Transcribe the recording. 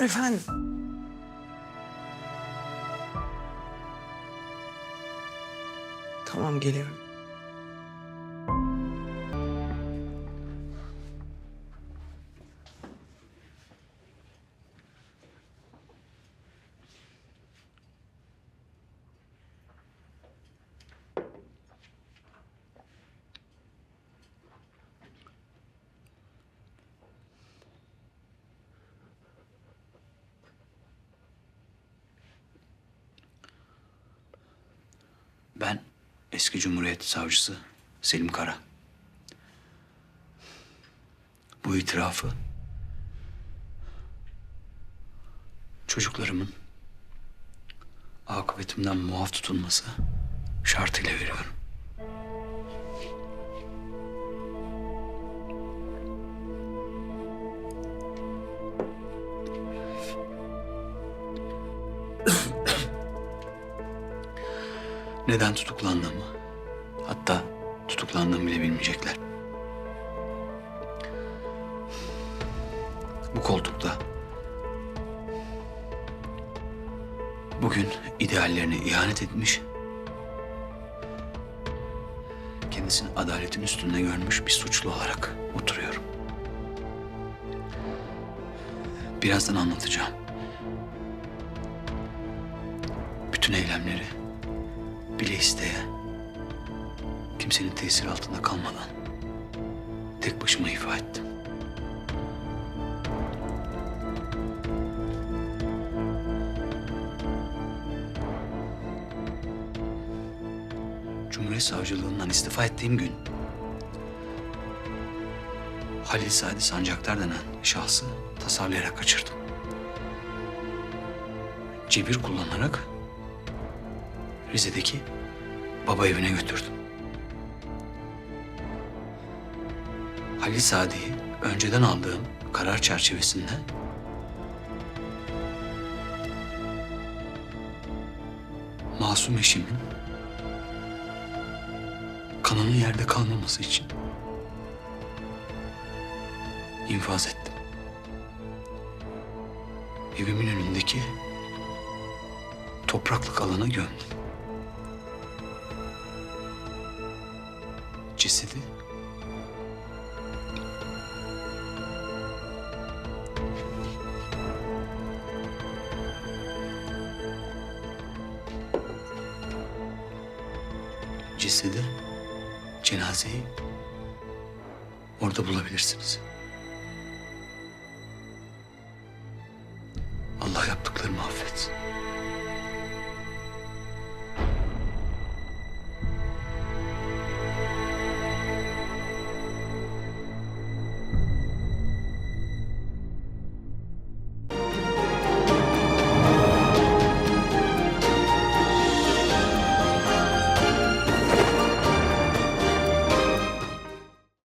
Efendim? Tamam geliyorum. Ben eski Cumhuriyet Savcısı Selim Kara. Bu itirafı çocuklarımın akıbetimden muaf tutulması şartıyla veriyorum. Neden tutuklandığımı, hatta tutuklandığımı bile bilmeyecekler. Bu koltukta bugün ideallerine ihanet etmiş, kendisini adaletin üstünde görmüş bir suçlu olarak oturuyorum. Birazdan anlatacağım. Bütün eylemleri bile isteye, kimsenin tesiri altında kalmadan tek başıma ifa ettim. Cumhuriyet Savcılığından istifa ettiğim gün Halil Sadi Sancaktar denen şahsı tasarlayarak kaçırdım. Cebir kullanarak Rize'deki baba evine götürdüm. Halil Sadi'yi önceden aldığım karar çerçevesinde masum eşimin kanının yerde kalmaması için infaz ettim. Evimin önündeki topraklık alana gömdüm. Cesedi Cesedi, cenazeyi orada bulabilirsiniz.